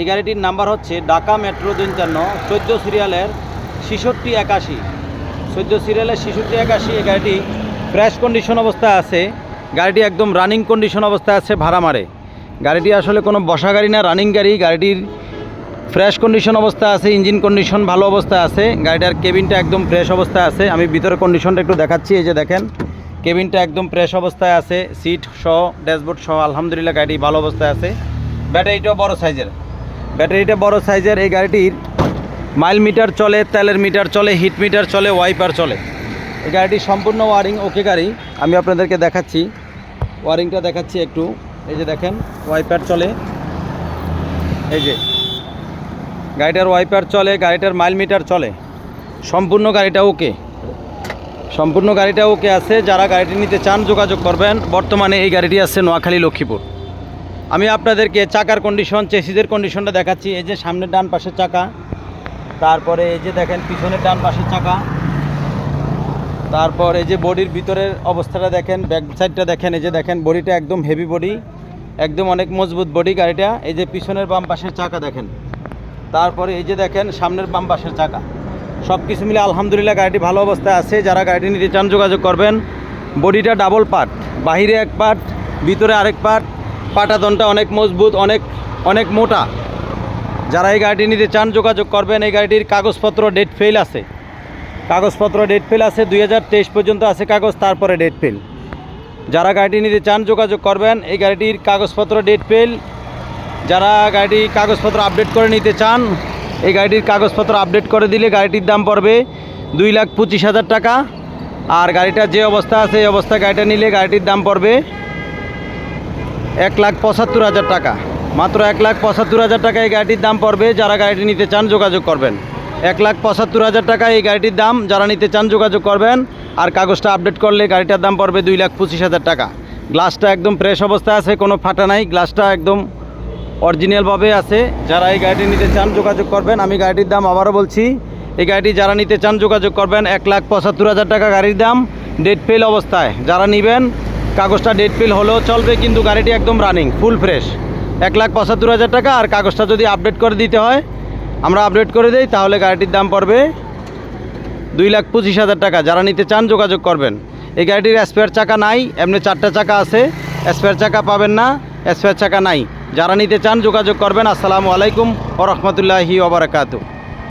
এই গাড়িটির নাম্বার হচ্ছে ঢাকা মেট্রো পঞ্চান্ন চোদ্দ সিরিয়ালের ছিষট্টি একাশি। চোদ্দ সিরিয়ালের ছিষট্টি একাশি, এই গাড়িটি ফ্রেশ কন্ডিশন অবস্থায় আছে। গাড়িটি একদম রানিং কন্ডিশন অবস্থায় আছে ভাড়া মারে গাড়িটি আসলে কোনো বসা গাড়ি না রানিং গাড়ি। গাড়িটির ফ্রেশ কন্ডিশন অবস্থায় আছে ইঞ্জিন কন্ডিশন ভালো অবস্থায় আছে। গাড়িটার কেবিনটা একদম ফ্রেশ অবস্থায় আছে। আমি ভিতরের কন্ডিশনটা একটু দেখাচ্ছি, এই যে দেখেন। কেবিনটা একদম ফ্রেশ অবস্থায় আছে। সিট সহ ড্যাশবোর্ড সহ, আলহামদুলিল্লাহ গাড়ি ভালো অবস্থায় আছে। ব্যাটারিটাও বড় সাইজের ব্যাটারিটা বড় সাইজের, এই গাড়িটির মাইল মিটার চলে, তেলের মিটার চলে, হিট মিটার চলে, ওয়াইপার চলে। এই গাড়িটির সম্পূর্ণ ওয়ারিং, ওকে গাড়ি। আমি আপনাদেরকে দেখাচ্ছি। ওয়ারিংটা দেখাচ্ছি একটু। এই যে দেখেন, ওয়াইপার চলে। এই যে, গাড়িটার ওয়াইপার চলে, গাড়িটার মাইল মিটার চলে। সম্পূর্ণ গাড়িটা ওকে। সম্পূর্ণ গাড়িটা ওকে আছে। যারা গাড়িটি নিতে চান, যোগাযোগ করবেন। বর্তমানে এই গাড়িটি আছে নোয়াখালী লক্ষ্মীপুর আমি আপনাদেরকে চাকার কন্ডিশন চেসিদের কন্ডিশনটা দেখাচ্ছি। এই যে সামনের ডান পাশের চাকা, তারপরে এই যে দেখেন পিছনের ডান পাশের চাকা, তারপর এই যে বডির ভিতরের অবস্থাটা দেখেন ব্যাক সাইডটা দেখেন, এই যে দেখেন বডিটা একদম হেভি বডি একদম অনেক মজবুত বডি গাড়িটা, এই যে পিছনের বাম পাশের চাকা দেখেন। তারপরে এই যে দেখেন সামনের বাম পাশের চাকা। সব কিছু মিলে আলহামদুলিল্লাহ গাড়িটি ভালো অবস্থায় আছে। যারা গাড়িটি নিতে চান যোগাযোগ করবেন বডিটা ডাবল পার্ট বাহিরে এক পার্ট ভিতরে আরেক পার্ট পাটাতনটা অনেক মজবুত, অনেক অনেক মোটা। যারা এই গাড়িটি নিতে চান, যোগাযোগ করবেন। এই গাড়িটির কাগজপত্র ডেট ফেল আছে। কাগজপত্র ডেট ফেল আছে, দুই হাজার তেইশ পর্যন্ত আছে কাগজ, তারপরে ডেট ফেল যারা গাড়িটি নিতে চান, যোগাযোগ করবেন। এই গাড়িটির কাগজপত্র ডেট ফেল যারা গাড়ি কাগজপত্র আপডেট করে নিতে চান, এই গাড়িটির কাগজপত্র আপডেট করে দিলে গাড়িটির দাম পড়বে দুই লাখ পঁচিশ হাজার টাকা। আর গাড়িটা যে অবস্থা আছে, এই অবস্থায় গাড়িটা নিলে গাড়িটির দাম পড়বে এক লাখ পঁচাত্তর হাজার টাকা। মাত্র এক লাখ পঁচাত্তর হাজার টাকা এই গাড়িটির দাম পড়বে, যারা গাড়িটি নিতে চান যোগাযোগ করবেন। এক লাখ পঁচাত্তর হাজার টাকা এই গাড়িটির দাম, যারা নিতে চান যোগাযোগ করবেন। আর কাগজটা আপডেট করলে গাড়িটার দাম পড়বে দুই লাখ পঁচিশ হাজার টাকা। গ্লাসটা একদম ফ্রেশ অবস্থায় আছে, কোনো ফাটা নাই। গ্লাসটা একদম অরিজিনালভাবে আছে। যারা এই গাড়িটি নিতে চান যোগাযোগ করবেন, আমি গাড়িটির দাম আবারও বলছি। এই গাড়িটি যারা নিতে চান যোগাযোগ করবেন, এক লাখ পঁচাত্তর হাজার টাকা গাড়ির দাম। ডেট ফেল অবস্থায়। যারা নেবেন কাগজটা ডেট ফিল হলেও চলবে, কিন্তু গাড়িটি একদম রানিং ফুল ফ্রেশ এক লাখ পঁচাত্তর হাজার টাকা, আর কাগজটা যদি আপডেট করে দিতে হয়, আমরা আপডেট করে দিই, তাহলে গাড়িটির দাম পড়বে দুই লাখ পঁচিশ হাজার টাকা। যারা নিতে চান, যোগাযোগ করবেন। এই গাড়িটির স্পেয়ার চাকা নাই, এমনি চারটা চাকা আছে। স্পেয়ার চাকা পাবেন না স্পেয়ার চাকা নাই। যারা নিতে চান, যোগাযোগ করবেন। আসসালামু আলাইকুম ও রহমতুল্লাহি ওবরাকাতু